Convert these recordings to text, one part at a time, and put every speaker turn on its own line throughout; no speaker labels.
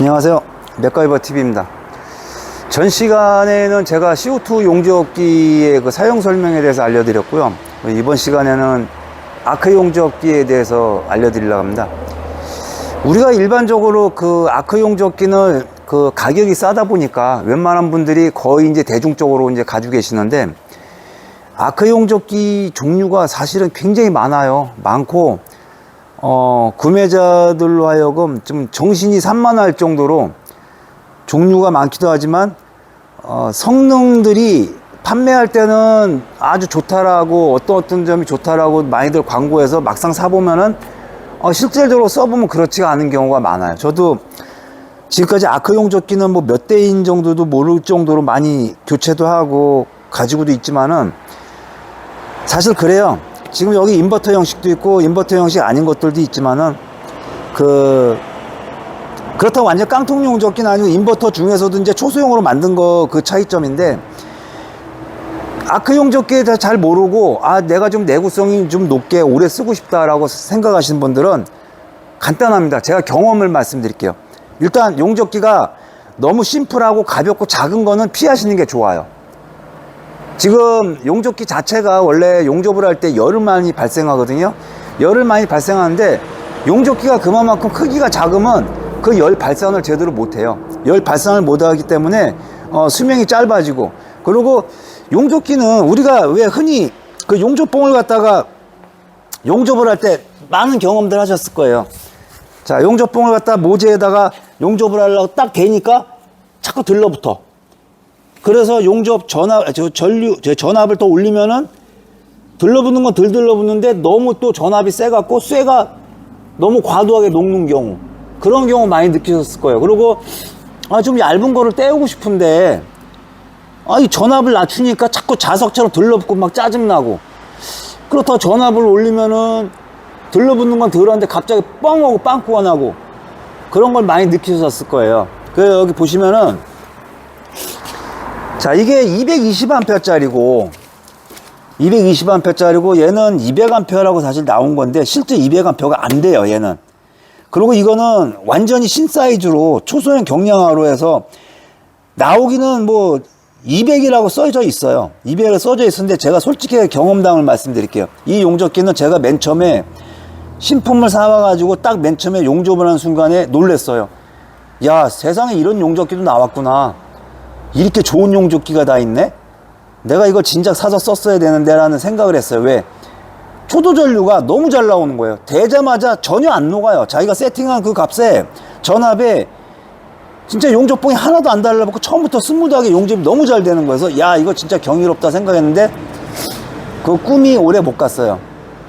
안녕하세요. 맥가이버 TV입니다. 전 시간에는 제가 CO2 용접기의 그 사용 설명에 대해서 알려드렸고요. 이번 시간에는 아크 용접기에 대해서 알려드리려고 합니다. 우리가 일반적으로 그 아크 용접기는 그 가격이 싸다 보니까 웬만한 분들이 거의 이제 대중적으로 이제 가지고 계시는데 아크 용접기 종류가 사실은 굉장히 많아요. 많고 어, 구매자들로 하여금 좀 정신이 산만할 정도로 종류가 많기도 하지만 어, 성능들이 판매할 때는 아주 좋다라고 어떤 어떤 점이 좋다라고 많이들 광고해서 막상 사보면은 어, 실질적으로 써보면 그렇지가 않은 경우가 많아요. 저도 지금까지 아크 용접기는 뭐 몇 대인 정도도 모를 정도로 많이 교체도 하고 가지고도 있지만은 사실 그래요. 지금 여기 인버터 형식도 있고 인버터 형식 아닌 것들도 있지만은 그 그렇다고 완전 깡통 용접기는 아니고 인버터 중에서도 이제 초소형으로 만든 거 그 차이점인데 아크 용접기에 대해서 잘 모르고 아 내가 좀 내구성이 좀 높게 오래 쓰고 싶다라고 생각하시는 분들은 간단합니다. 제가 경험을 말씀드릴게요. 일단 용접기가 너무 심플하고 가볍고 작은 거는 피하시는 게 좋아요. 지금 용접기 자체가 원래 용접을 할 때 열을 많이 발생하거든요. 열을 많이 발생하는데 용접기가 그만큼 크기가 작으면 그 열 발산을 제대로 못해요. 열 발산을 못하기 때문에 어, 수명이 짧아지고 그리고 용접기는 우리가 왜 흔히 그 용접봉을 갖다가 용접을 할 때 많은 경험들 하셨을 거예요. 자, 용접봉을 갖다 모재에다가 용접을 하려고 딱 대니까 자꾸 들러붙어. 그래서 용접 전압, 저 전류, 저 전압을 더 올리면은 들러붙는 건 덜 들러붙는데 너무 또 전압이 세갖고 쇠가 너무 과도하게 녹는 경우. 그런 경우 많이 느끼셨을 거예요. 그리고 아, 좀 얇은 거를 떼우고 싶은데 아, 이 전압을 낮추니까 자꾸 자석처럼 들러붙고 막 짜증나고 그렇다고 전압을 올리면은 들러붙는 건 덜한데 갑자기 뻥 하고 빵꾸가 나고 그런 걸 많이 느끼셨을 거예요. 그 여기 보시면은 자, 이게 220A짜리고, 220A짜리고, 얘는 200A라고 사실 나온 건데, 실제 200A가 안 돼요, 얘는. 그리고 이거는 완전히 신 사이즈로 초소형 경량화로 해서 나오기는 뭐 200이라고 써져 있어요. 200이 써져 있었는데 제가 솔직히 경험담을 말씀드릴게요. 이 용접기는 제가 맨 처음에 신품을 사와가지고 딱 맨 처음에 용접을 하는 순간에 놀랬어요. 야, 세상에 이런 용접기도 나왔구나. 이렇게 좋은 용접기가 다 있네? 내가 이걸 진작 사서 썼어야 되는데 라는 생각을 했어요. 왜? 초도 전류가 너무 잘 나오는 거예요. 대자마자 전혀 안 녹아요. 자기가 세팅한 그 값에 전압에 진짜 용접봉이 하나도 안 달라붙고 처음부터 스무드하게 용접이 너무 잘 되는 거여서 야 이거 진짜 경이롭다 생각했는데 그 꿈이 오래 못 갔어요.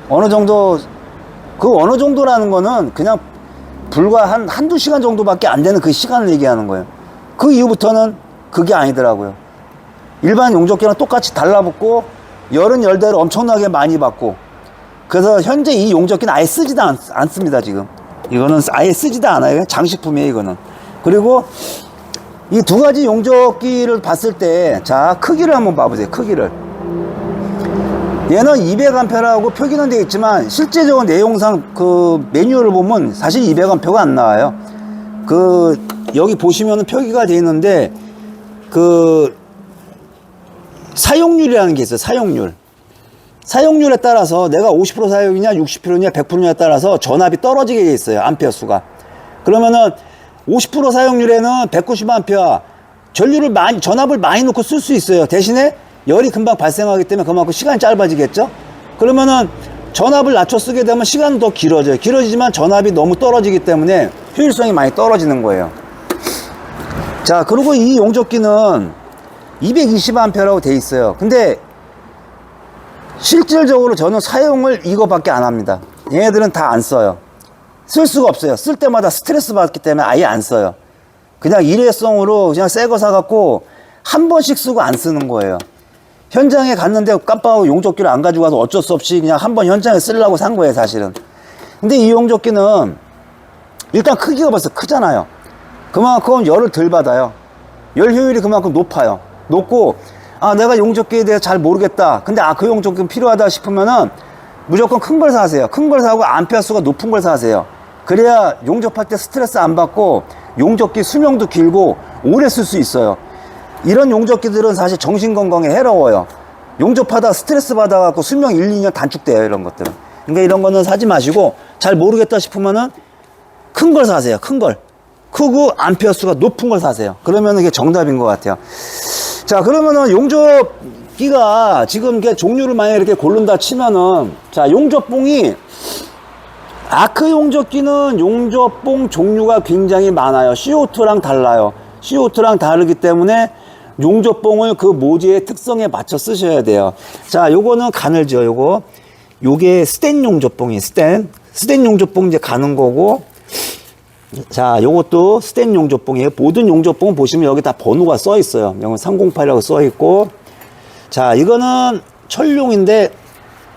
어느 정도 그 어느 정도라는 거는 그냥 불과 한 한두 시간 정도밖에 안 되는 그 시간을 얘기하는 거예요. 그 이후부터는 그게 아니더라고요. 일반 용접기랑 똑같이 달라붙고 열은 열대로 엄청나게 많이 받고 그래서 현재 이 용접기는 아예 쓰지도 않, 않습니다 지금. 이거는 아예 쓰지도 않아요. 장식품이에요 이거는. 그리고 이 두 가지 용접기를 봤을 때 자 크기를 한번 봐보세요 크기를. 얘는 200A라고 표기는 되어 있지만 실제적인 내용상 그 매뉴얼을 보면 사실 200A가 안 나와요. 그 여기 보시면은 표기가 되어 있는데 그 사용률이라는 게 있어요. 사용률. 사용률에 따라서 내가 50% 사용이냐 60%냐 100%냐에 따라서 전압이 떨어지게 돼 있어요. 암페어 수가. 그러면은 50% 사용률에는 190A 전류를 많이 전압을 많이 넣고 쓸 수 있어요. 대신에 열이 금방 발생하기 때문에 그만큼 시간이 짧아지겠죠. 그러면은 전압을 낮춰 쓰게 되면 시간은 더 길어져요. 길어지지만 전압이 너무 떨어지기 때문에 효율성이 많이 떨어지는 거예요. 자, 그리고 이 용접기는 220A라고 돼 있어요. 근데 실질적으로 저는 사용을 이거밖에 안 합니다. 얘네들은 다 안 써요. 쓸 수가 없어요. 쓸 때마다 스트레스 받기 때문에 아예 안 써요. 그냥 일회성으로 그냥 새 거 사갖고 한 번씩 쓰고 안 쓰는 거예요. 현장에 갔는데 깜빡하고 용접기를 안 가지고 가서 어쩔 수 없이 그냥 한 번 현장에 쓰려고 산 거예요, 사실은. 근데 이 용접기는 일단 크기가 벌써 크잖아요. 그만큼 열을 덜 받아요. 열 효율이 그만큼 높아요. 높고, 아, 내가 용접기에 대해 잘 모르겠다. 근데 아, 그 용접기 필요하다 싶으면은 무조건 큰 걸 사세요. 큰 걸 사고 암페어 수가 높은 걸 사세요. 그래야 용접할 때 스트레스 안 받고 용접기 수명도 길고 오래 쓸 수 있어요. 이런 용접기들은 사실 정신 건강에 해로워요. 용접하다 스트레스 받아갖고 수명 1, 2년 단축돼요. 이런 것들은. 그러니까 이런 거는 사지 마시고 잘 모르겠다 싶으면은 큰 걸 사세요. 큰 걸. 크고 암페어 수가 높은 걸 사세요. 그러면 이게 정답인 것 같아요. 자, 그러면은 용접기가 지금 이게 종류를 만약 이렇게 고른다 치면은 자, 용접봉이 아크 용접기는 용접봉 종류가 굉장히 많아요. CO2랑 달라요. CO2랑 다르기 때문에 용접봉을 그 모재의 특성에 맞춰 쓰셔야 돼요. 자, 요거는 가늘죠, 요거. 요게 스텐 용접봉이 스텐. 스텐 용접봉 이제 가는 거고. 자, 요것도 스텐 용접봉이에요. 모든 용접봉 보시면 여기 다 번호가 써 있어요. 여기 308이라고 써 있고. 자, 이거는 철용인데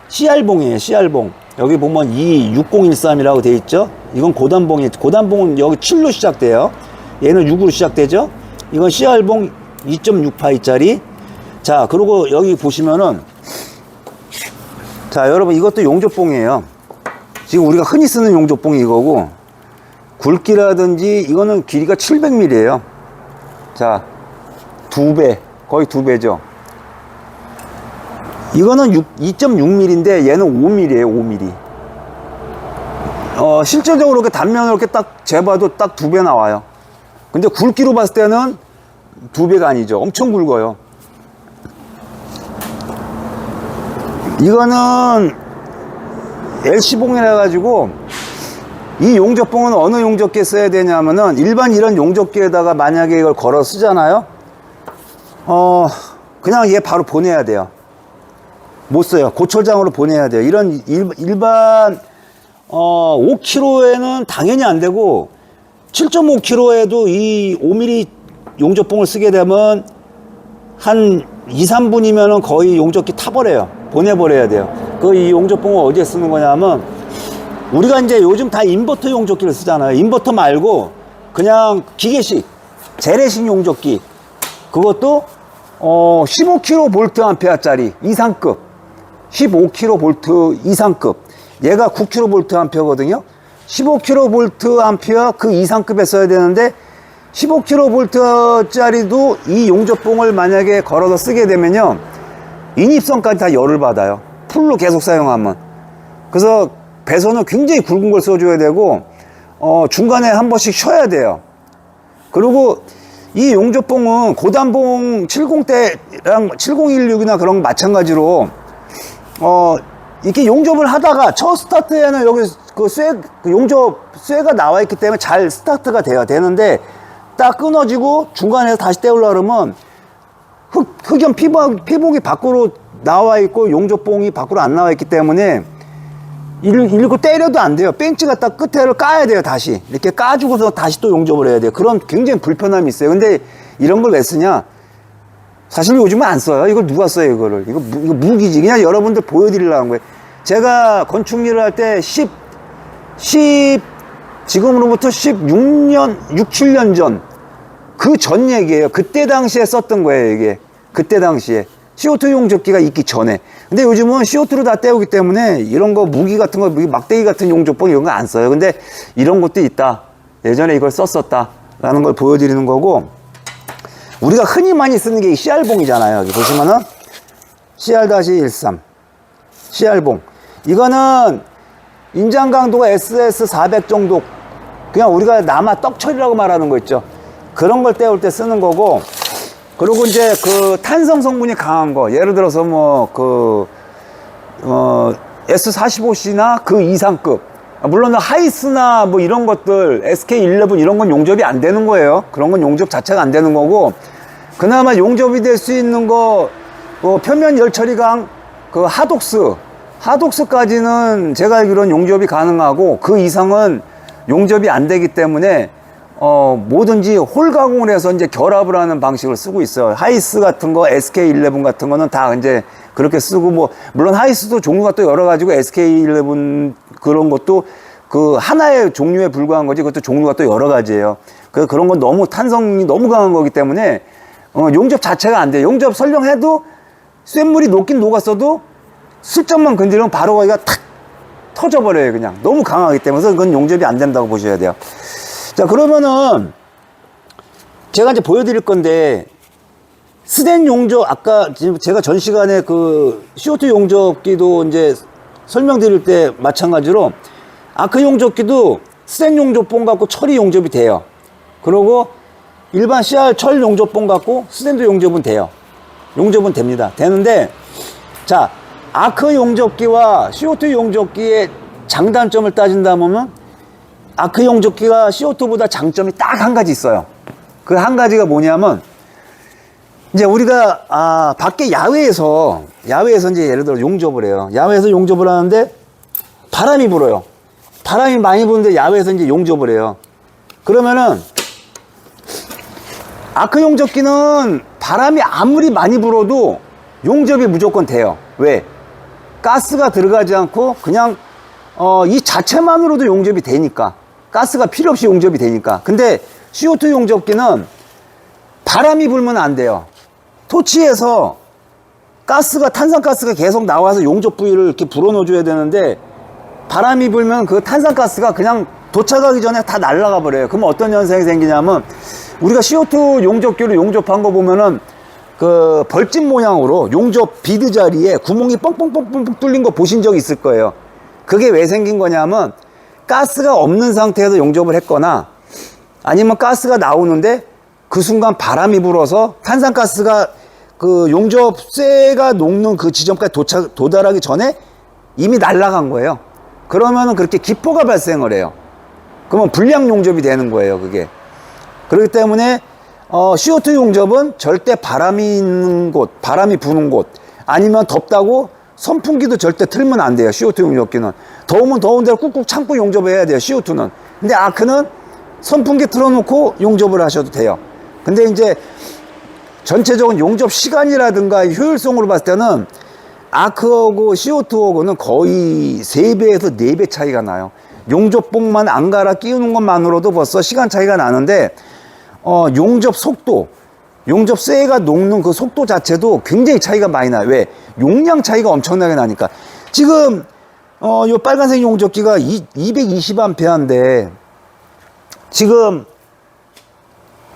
CR봉이에요, CR봉. 여기 보면 이 6013이라고 돼 있죠? 이건 고단봉이, 고단봉은 여기 7로 시작돼요. 얘는 6으로 시작되죠? 이건 CR봉 2.6파이짜리. 자, 그리고 여기 보시면은, 자, 여러분 이것도 용접봉이에요. 지금 우리가 흔히 쓰는 용접봉이 이거고, 굵기라든지 이거는 길이가 700mm예요. 자, 두 배, 거의 두 배죠. 이거는 2.6mm인데 얘는 5mm예요, 5mm. 어, 실질적으로 이렇게 단면을 이렇게 딱 재봐도 딱 두 배 나와요. 근데 굵기로 봤을 때는 두 배가 아니죠. 엄청 굵어요. 이거는 LC봉이라 가지고 이 용접봉은 어느 용접기에 써야 되냐면은 일반 이런 용접기에다가 만약에 이걸 걸어 쓰잖아요. 어, 그냥 얘 바로 보내야 돼요. 못 써요. 고철장으로 보내야 돼요. 이런 일, 일반 어, 5kg에는 당연히 안 되고 7.5kg에도 이 5mm 용접봉을 쓰게 되면 한 2, 3분이면은 거의 용접기 타버려요. 보내버려야 돼요. 그 이 용접봉을 어디에 쓰는 거냐면 우리가 이제 요즘 다 인버터 용접기를 쓰잖아요. 인버터 말고 그냥 기계식 재래식 용접기 그것도 어 15kV 암페어짜리 이상급 15kV 이상급 얘가 9kV 암페어거든요. 15kV 암페어 그 이상급에 써야 되는데 15kV짜리도 이 용접봉을 만약에 걸어서 쓰게 되면요 인입선까지 다 열을 받아요. 풀로 계속 사용하면 그래서 배선은 굉장히 굵은 걸 써줘야 되고 어, 중간에 한 번씩 쉬어야 돼요. 그리고 이 용접봉은 고단봉 70대랑 7016이나 그런 거 마찬가지로 어 이렇게 용접을 하다가 첫 스타트에는 여기 그 쇠 그 용접 쇠가 나와 있기 때문에 잘 스타트가 돼요 되는데 딱 끊어지고 중간에서 다시 떼우려 그러면 흑, 흑연 피복, 피복이 밖으로 나와 있고 용접봉이 밖으로 안 나와 있기 때문에 일- 일고 때려도 안 돼요. 벤치가 딱 끝에를 까야 돼요, 다시. 이렇게 까주고서 다시 또 용접을 해야 돼요. 그런 굉장히 불편함이 있어요. 근데 이런 걸 왜 쓰냐? 사실 요즘은 안 써요. 이걸 누가 써요, 이거를. 이거, 무, 이거 무기지. 그냥 여러분들 보여드리려는 거예요. 제가 건축 일을 할 때 10, 10, 지금으로부터 16년, 6, 7년 전. 그 전 얘기예요. 그때 당시에 썼던 거예요, 이게. 그때 당시에. CO2 용접기가 있기 전에. 근데 요즘은 CO2로 다 때우기 때문에 이런 거 무기 같은 거, 막대기 같은 용접봉 이런 거 안 써요. 근데 이런 것도 있다. 예전에 이걸 썼었다. 라는 걸 보여드리는 거고. 우리가 흔히 많이 쓰는 게이 CR봉이잖아요. 여기 보시면은 CR-13. CR봉. 이거는 인장 강도가 SS 400 정도. 그냥 우리가 남아 떡처리라고 말하는 거 있죠. 그런 걸 때울 때 쓰는 거고. 그리고 이제 그 탄성 성분이 강한 거. 예를 들어서 뭐 그, 어, S45C나 그 이상급. 아, 물론 하이스나 뭐 이런 것들, SK11 이런 건 용접이 안 되는 거예요. 그런 건 용접 자체가 안 되는 거고. 그나마 용접이 될 수 있는 거, 어, 표면 열 처리 강, 그 하독스. 하독스까지는 제가 알기로는 용접이 가능하고 그 이상은 용접이 안 되기 때문에 어, 뭐든지 홀 가공을 해서 이제 결합을 하는 방식을 쓰고 있어요. 하이스 같은 거, SK11 같은 거는 다 이제 그렇게 쓰고 뭐, 물론 하이스도 종류가 또 여러 가지고 SK11 그런 것도 그 하나의 종류에 불과한 거지 그것도 종류가 또 여러 가지예요. 그 그런 건 너무 탄성이 너무 강한 거기 때문에 어, 용접 자체가 안 돼요. 용접 설령해도 쇳물이 녹긴 녹았어도 슬쩍만 건드리면 바로 거기가 탁 터져버려요 그냥 너무 강하기 때문에 그건 용접이 안 된다고 보셔야 돼요 자 그러면은 제가 이제 보여드릴 건데 스댄 용접 아까 제가 전 시간에 그 CO2 용접기도 이제 설명드릴 때 마찬가지로 아크 용접기도 스댄 용접봉 갖고 철이 용접이 돼요. 그리고 일반 CR 철 용접봉 갖고 스탠드 용접은 돼요. 용접은 됩니다. 되는데 자 아크 용접기와 CO2 용접기의 장단점을 따진다면 아크 용접기가 CO2보다 장점이 딱 한 가지 있어요. 그 한 가지가 뭐냐면 이제 우리가 아 밖에 야외에서 야외에서 이제 예를 들어 용접을 해요. 야외에서 용접을 하는데 바람이 불어요. 바람이 많이 부는데 야외에서 이제 용접을 해요. 그러면은 아크 용접기는 바람이 아무리 많이 불어도 용접이 무조건 돼요. 왜? 가스가 들어가지 않고 그냥 어, 이 자체만으로도 용접이 되니까 가스가 필요 없이 용접이 되니까. 근데 CO2 용접기는 바람이 불면 안 돼요. 토치에서 가스가 탄산가스가 계속 나와서 용접 부위를 이렇게 불어넣어 줘야 되는데 바람이 불면 그 탄산가스가 그냥 도착하기 전에 다 날아가 버려요. 그러면 어떤 현상이 생기냐면 우리가 CO2 용접기로 용접한 거 보면은 그 벌집 모양으로 용접 비드 자리에 구멍이 뻥뻥뻥뻥 뚫린 거 보신 적 있을 거예요. 그게 왜 생긴 거냐면 가스가 없는 상태에서 용접을 했거나 아니면 가스가 나오는데 그 순간 바람이 불어서 탄산가스가 그 용접쇠가 녹는 그 지점까지 도착, 도달하기 전에 이미 날아간 거예요. 그러면은 그렇게 기포가 발생을 해요. 그러면 불량 용접이 되는 거예요, 그게. 그렇기 때문에 어, CO2 용접은 절대 바람이 있는 곳, 바람이 부는 곳, 아니면 덥다고 선풍기도 절대 틀면 안 돼요. CO2 용접기는 더우면 더운 데를 꾹꾹 참고 용접해야 돼요. CO2는. 근데 아크는 선풍기 틀어놓고 용접을 하셔도 돼요. 근데 이제 전체적인 용접 시간이라든가 효율성으로 봤을 때는 아크하고 CO2하고는 거의 3배에서 4배 차이가 나요. 용접봉만 안 갈아 끼우는 것만으로도 벌써 시간 차이가 나는데 어, 용접 속도, 용접 쇠가 녹는 그 속도 자체도 굉장히 차이가 많이 나요. 왜? 용량 차이가 엄청나게 나니까. 지금 어, 요 빨간색 용접기가 220A인데 지금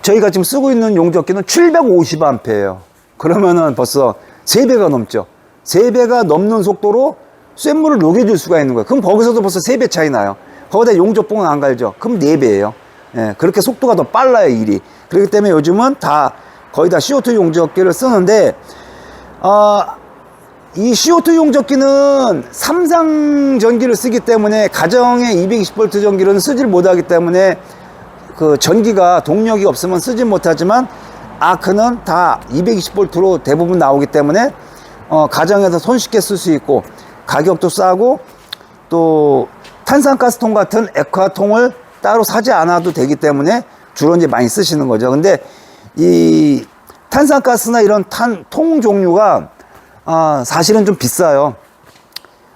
저희가 지금 쓰고 있는 용접기는 750A예요. 그러면은 벌써 3배가 넘죠. 3배가 넘는 속도로 쇳물을 녹여줄 수가 있는 거예요. 그럼 거기서도 벌써 3배 차이 나요. 거기다 용접봉은 안 갈죠. 그럼 4배예요. 예, 그렇게 속도가 더 빨라요, 일이. 그렇기 때문에 요즘은 다 거의 다 CO2 용접기를 쓰는데, 어, 이 CO2 용접기는 삼상 전기를 쓰기 때문에 가정의 220V 전기는 쓰질 못하기 때문에 그 전기가 동력이 없으면 쓰지 못하지만 아크는 다 220V로 대부분 나오기 때문에 어, 가정에서 손쉽게 쓸 수 있고 가격도 싸고 또 탄산가스통 같은 액화통을 따로 사지 않아도 되기 때문에 주로 이제 많이 쓰시는 거죠. 근데 이 탄산가스나 이런 탄, 통 종류가 아, 사실은 좀 비싸요.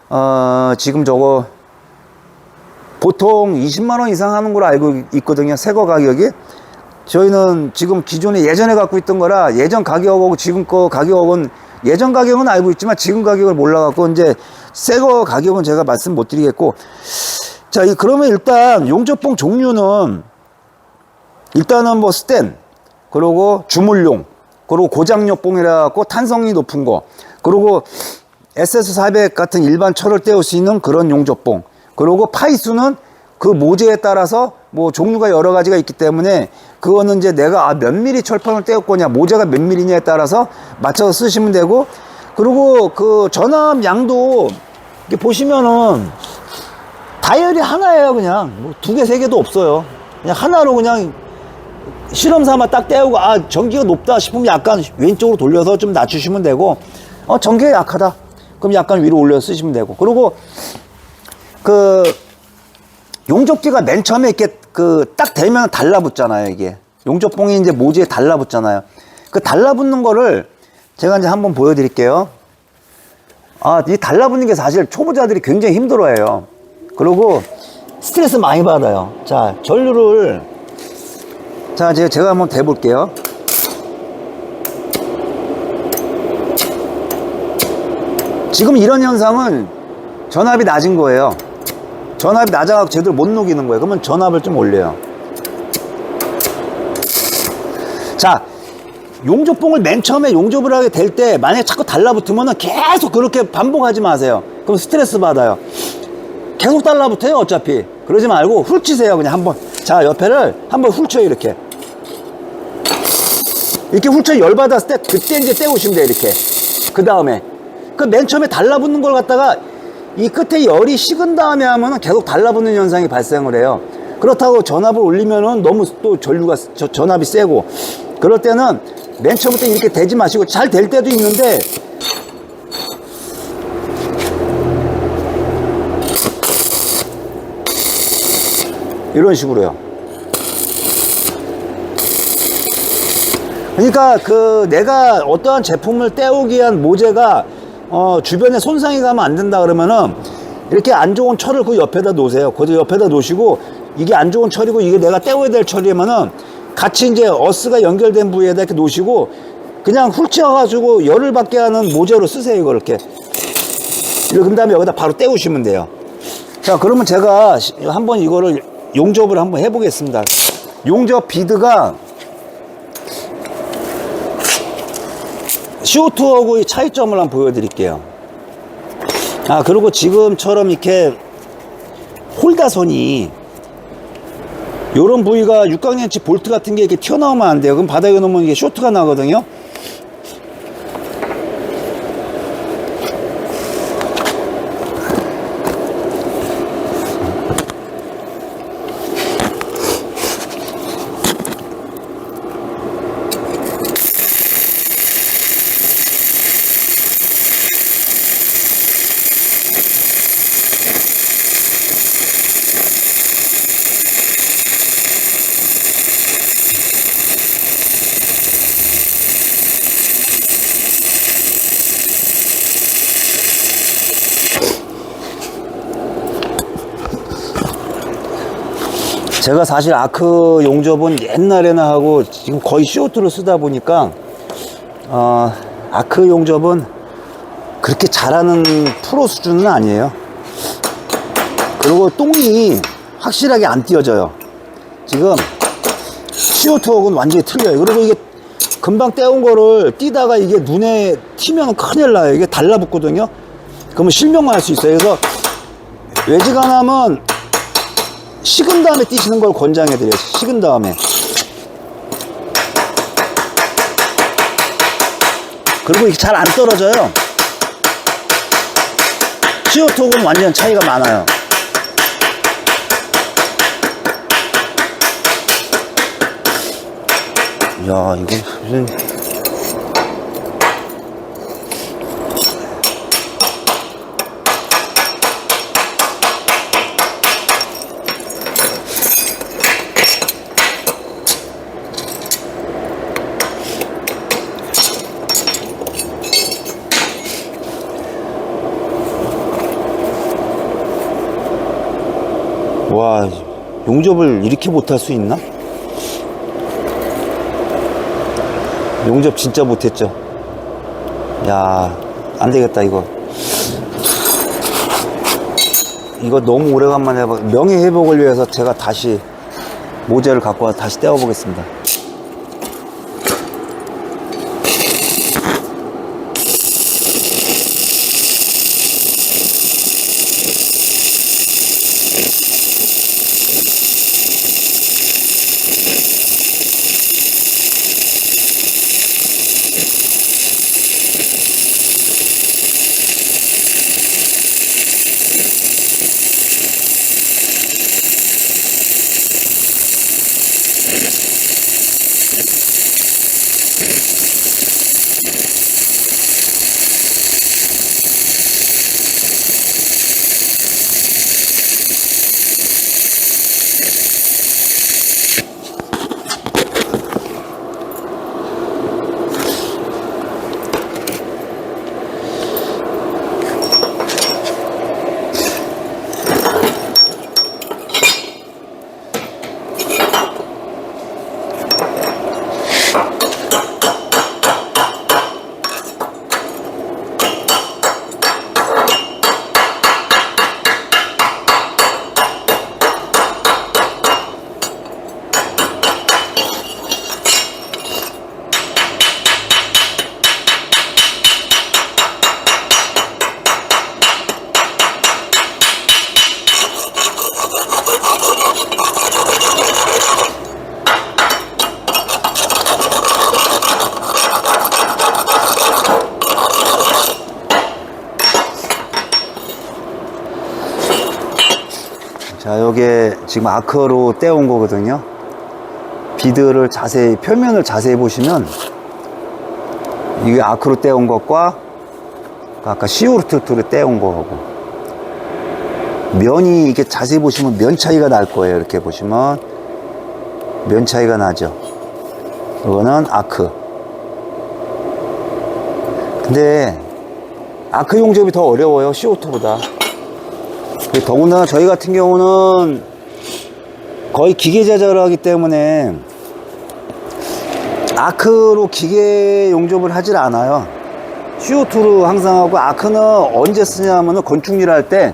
어, 지금 저거 보통 20만 원 이상 하는 걸로 알고 있거든요. 새거 가격이. 저희는 지금 기존에 예전에 갖고 있던 거라 예전 가격하고 지금 거 가격은 예전 가격은 알고 있지만 지금 가격을 몰라갖고 이제 새거 가격은 제가 말씀 못 드리겠고 자, 이 그러면 일단 용접봉 종류는 일단은 뭐 스텐 그리고 주물용 그리고 고장력봉이라 갖고 탄성이 높은 거 그리고 SS400 같은 일반 철을 떼울 수 있는 그런 용접봉 그리고 파이수는 그 모재에 따라서 뭐 종류가 여러 가지가 있기 때문에 그거는 이제 내가 아, 몇 미리 철판을 떼올 거냐 모재가 몇 미리냐에 따라서 맞춰서 쓰시면 되고 그리고 그 전압 양도 이렇게 보시면은 다이얼이 하나예요 그냥. 뭐 두 개 세 개도 없어요. 그냥 하나로 그냥 실험 삼아 딱 떼우고 아 전기가 높다 싶으면 약간 왼쪽으로 돌려서 좀 낮추시면 되고 어 전기가 약하다. 그럼 약간 위로 올려 쓰시면 되고. 그리고 그 용접기가 맨 처음에 이렇게 그 딱 대면 달라붙잖아요 이게. 용접봉이 이제 모지에 달라붙잖아요. 그 달라붙는 거를 제가 이제 한번 보여드릴게요. 아 이 달라붙는 게 사실 초보자들이 굉장히 힘들어해요. 그리고 스트레스 많이 받아요. 자 전류를 자 제가, 제가 한번 대볼게요 지금 이런 현상은 전압이 낮은 거예요 전압이 낮아갖고 제대로 못 녹이는 거예요. 그러면 전압을 좀 올려요. 자, 용접봉을 맨 처음에 용접을 하게 될 때 만약에 자꾸 달라붙으면 계속 그렇게 반복하지 마세요. 그럼 스트레스 받아요. 계속 달라붙어요, 어차피. 그러지 말고 훑치세요, 그냥 한번. 자, 옆에를 한번 훑쳐요, 이렇게. 이렇게 훑쳐 열받았을 때 그때 이제 떼우시면 돼요, 이렇게. 그 다음에. 그 맨 처음에 달라붙는 걸 갖다가 이 끝에 열이 식은 다음에 하면은 계속 달라붙는 현상이 발생을 해요. 그렇다고 전압을 올리면은 너무 또 전류가, 저- 전압이 세고. 그럴 때는 맨 처음부터 이렇게 되지 마시고 잘 될 때도 있는데 이런 식으로요. 그러니까 그 내가 어떠한 제품을 떼우기 위한 모재가 어 주변에 손상이 가면 안 된다 그러면은 이렇게 안 좋은 철을 그 옆에다 놓으세요. 그 옆에다 놓으시고 이게 안 좋은 철이고 이게 내가 떼워야 될 철이면은 같이 이제 어스가 연결된 부위에다 이렇게 놓으시고 그냥 훑쳐가지고 열을 받게 하는 모재로 쓰세요. 이걸 이렇게. 이렇게 그 다음에 여기다 바로 떼우시면 돼요. 자, 그러면 제가 시- 한번 이거를 용접을 한번 해보겠습니다. 용접 비드가 CO2하고의 차이점을 한번 보여드릴게요. 아, 그리고 지금처럼 이렇게 홀다선이 요런 부위가 육각년치 볼트 같은 게 이렇게 튀어나오면 안 돼요. 그럼 바닥에 놓으면 이게 쇼트가 나거든요. 제가 사실 아크 용접은 옛날에나 하고 지금 거의 CO2를 쓰다 보니까 어, 아크 용접은 그렇게 잘하는 프로 수준은 아니에요. 그리고 똥이 확실하게 안 띄어져요. 지금 CO2하고는 완전히 틀려요. 그리고 이게 금방 떼온 거를 띄다가 이게 눈에 튀면 큰일 나요. 이게 달라붙거든요. 그러면 실명만 할 수 있어요. 그래서 외지간하면 식은 다음에 띄시는 걸 권장해 드려요. 식은 다음에. 그리고 이게 잘 안 떨어져요. CO2하고는 완전 차이가 많아요. 야, 이거 무슨 와, 용접을 이렇게 못할 수 있나? 용접 진짜 못했죠. 야, 안 되겠다, 이거. 이거 너무 오래간만에 해봐. 명예회복을 위해서 제가 다시 모재를 갖고 와서 다시 떼어 보겠습니다. 지금 아크로 떼온 거거든요. 비드를 자세히, 표면을 자세히 보시면 이게 아크로 떼온 것과 아까 시오르트로 떼온 거하고 면이 이렇게 자세히 보시면 면 차이가 날 거예요. 이렇게 보시면 면 차이가 나죠. 이거는 아크. 근데 아크 용접이 더 어려워요. CO2보다. 더구나 저희 같은 경우는 거의 기계 제작을 하기 때문에 아크로 기계 용접을 하질 않아요. CO2로 항상 하고 아크는 언제 쓰냐면은 건축일 할 때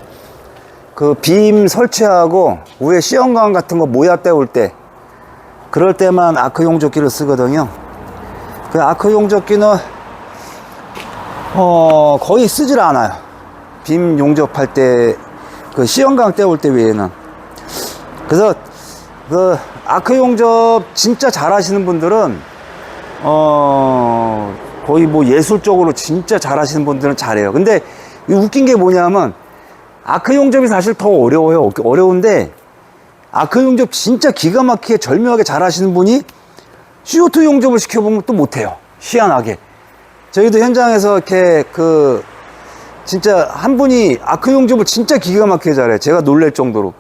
그 빔 설치하고 위에 시험관 같은 거 모야 떼올 때 그럴 때만 아크 용접기를 쓰거든요. 그 아크 용접기는 어 거의 쓰질 않아요. 빔 용접할 때 그 시험강 떼올 때 외에는 그래서 그 아크 용접 진짜 잘하시는 분들은 어 거의 뭐 예술적으로 진짜 잘하시는 분들은 잘해요. 근데 이 웃긴 게 뭐냐면 아크 용접이 사실 더 어려워요. 어려운데 아크 용접 진짜 기가 막히게 절묘하게 잘하시는 분이 CO2 용접을 시켜보면 또 못해요. 희한하게. 저희도 현장에서 이렇게 그 진짜 한 분이 아크 용접을 진짜 기가 막히게 잘해. 제가 놀랄 정도로.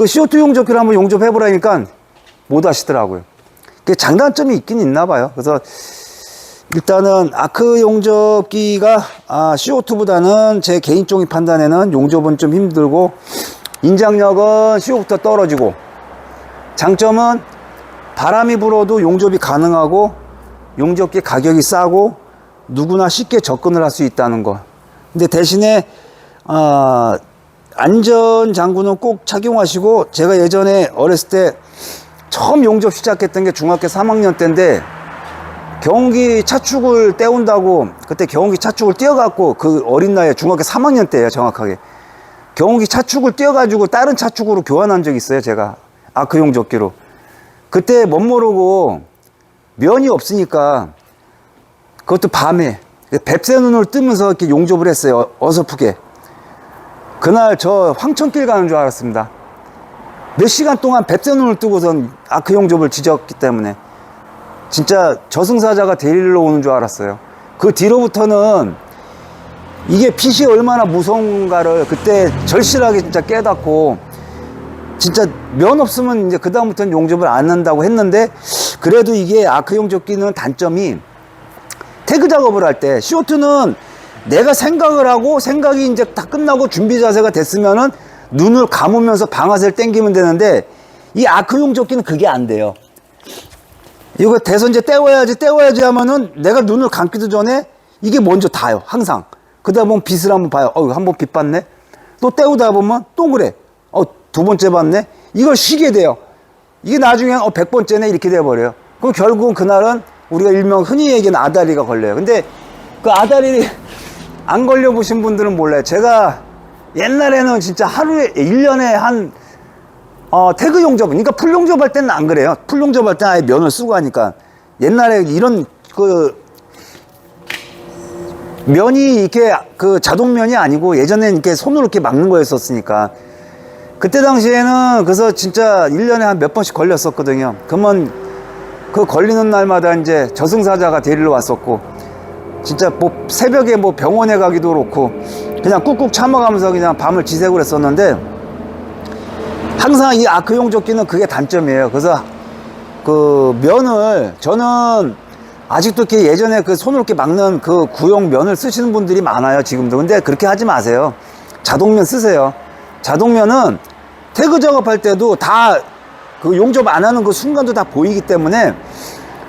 그 CO2 용접기를 한번 용접해보라니까 못 하시더라고요. 그 장단점이 있긴 있나 봐요. 그래서 일단은 아크 용접기가 아, CO2보다는 제 개인적인 판단에는 용접은 좀 힘들고 인장력은 CO2부터 떨어지고 장점은 바람이 불어도 용접이 가능하고 용접기 가격이 싸고 누구나 쉽게 접근을 할 수 있다는 거. 근데 대신에 아, 안전 장구는 꼭 착용하시고 제가 예전에 어렸을 때 처음 용접 시작했던 게 중학교 3학년 때인데 경운기 차축을 떼온다고 그때 경운기 차축을 띄어갖고 그 어린 나이에 중학교 3학년 때예요 정확하게. 경운기 차축을 띄어가지고 다른 차축으로 교환한 적이 있어요 제가. 아크용 접기로. 그때 못 모르고 면이 없으니까 그것도 밤에 뱁새 눈을 뜨면서 이렇게 용접을 했어요 어설프게 그날 저 황천길 가는 줄 알았습니다 몇 시간 동안 뱁새 눈을 뜨고선 아크 용접을 지졌기 때문에 진짜 저승사자가 데리러 오는 줄 알았어요. 그 뒤로부터는 이게 핏이 얼마나 무서운가를 그때 절실하게 진짜 깨닫고 진짜 면 없으면 이제 그다음부터는 용접을 안 한다고 했는데 그래도 이게 아크 용접기는 단점이 태그 작업을 할 때 CO2는 내가 생각을 하고 생각이 이제 다 끝나고 준비 자세가 됐으면은 눈을 감으면서 방아쇠를 당기면 되는데 이 아크 용접기는 그게 안 돼요. 이거 대선제 떼워야지 떼워야지 하면은 내가 눈을 감기도 전에 이게 먼저 닿아요 항상. 그러다 보면 빛을 한번 봐요. 어 한번 빛 봤네. 또 떼우다 보면 또 그래. 어 두 번째 봤네. 이걸 쉬게 돼요. 이게 나중에 어 100번째네 이렇게 돼버려요. 그럼 결국은 그날은 우리가 일명 흔히 얘기하는 아다리가 걸려요. 근데 그 아다리 안 걸려 보신 분들은 몰라요 제가 옛날에는 진짜 하루에 1년에 한 어, 태그 용접, 그러니까 풀 용접할 때는 안 그래요. 풀 용접할 때는 아예 면을 쓰고 하니까. 옛날에 이런 그 면이 이렇게 그 자동면이 아니고 예전에는 이렇게 손으로 이렇게 막는 거였었으니까. 그때 당시에는 그래서 진짜 1년에 한 몇 번씩 걸렸었거든요. 그러면 그 걸리는 날마다 이제 저승사자가 데리러 왔었고 진짜 뭐 새벽에 뭐 병원에 가기도 그렇고 그냥 꾹꾹 참아가면서 그냥 밤을 지새고 했었는데 항상 이 아크 용접기는 그게 단점이에요. 그래서 그 면을 저는 아직도 이렇게 예전에 그 손으로 이렇게 막는 그 구형 면을 쓰시는 분들이 많아요. 지금도. 근데 그렇게 하지 마세요. 자동면 쓰세요. 자동면은 태그 작업할 때도 다 그 용접 안 하는 그 순간도 다 보이기 때문에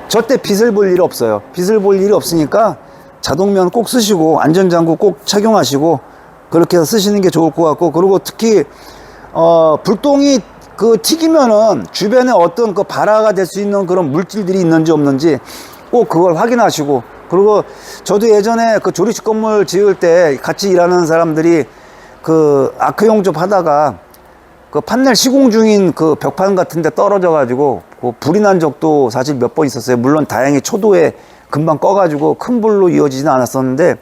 절대 빛을 볼 일이 없어요. 빛을 볼 일이 없으니까 자동면 꼭 쓰시고 안전장구 꼭 착용하시고 그렇게 해서 쓰시는 게 좋을 것 같고 그리고 특히 어, 불똥이 그 튀기면은 주변에 어떤 그 발화가 될 수 있는 그런 물질들이 있는지 없는지 꼭 그걸 확인하시고 그리고 저도 예전에 그 조리식 건물 지을 때 같이 일하는 사람들이 그 아크 용접 하다가 그 판넬 시공 중인 그 벽판 같은 데 떨어져 가지고 그 불이 난 적도 사실 몇 번 있었어요. 물론 다행히 초도에 금방 꺼 가지고 큰 불로 이어지지는 않았었는데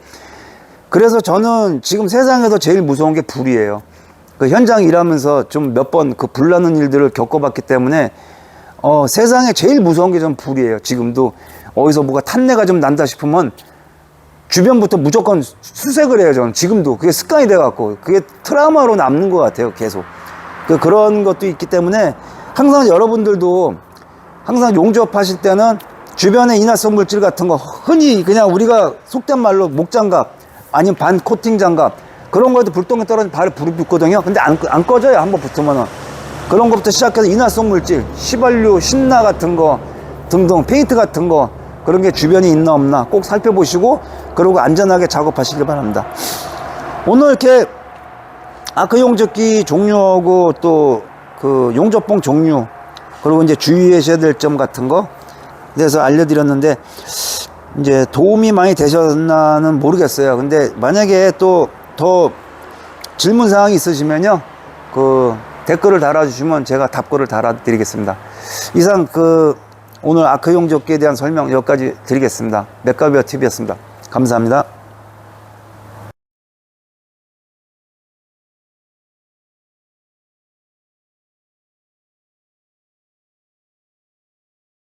그래서 저는 지금 세상에서 제일 무서운 게 불이에요. 그 현장 일하면서 좀 몇 번 그 불나는 일들을 겪어봤기 때문에 어, 세상에 제일 무서운 게전 불이에요. 지금도 어디서 뭐가 탄내가 좀 난다 싶으면 주변부터 무조건 수색을 해요. 저는 지금도 그게 습관이 돼갖고 그게 트라우마로 남는 것 같아요. 계속 그 그런 것도 있기 때문에 항상 여러분들도 항상 용접 하실 때는 주변에 인화성 물질 같은 거 흔히 그냥 우리가 속된 말로 목장갑 아니면 반 코팅 장갑 그런 거에도 불똥이 떨어지면 발에 불이 붙거든요. 근데 안, 안 꺼져요. 한번 붙으면은. 그런 것부터 시작해서 인화성 물질, 휘발유, 신나 같은 거 등등 페인트 같은 거 그런 게 주변에 있나 없나 꼭 살펴보시고 그러고 안전하게 작업하시길 바랍니다. 오늘 이렇게 아크 용접기 종류하고 또 그 용접봉 종류 그리고 이제 주의하셔야 될 점 같은 거 대해서 알려드렸는데 이제 도움이 많이 되셨나는 모르겠어요. 근데 만약에 또 더 질문 사항이 있으시면요. 그 댓글을 달아주시면 제가 답글을 달아드리겠습니다. 이상 그 오늘 아크 용접기에 대한 설명 여기까지 드리겠습니다. 맥가비어 TV였습니다. 감사합니다.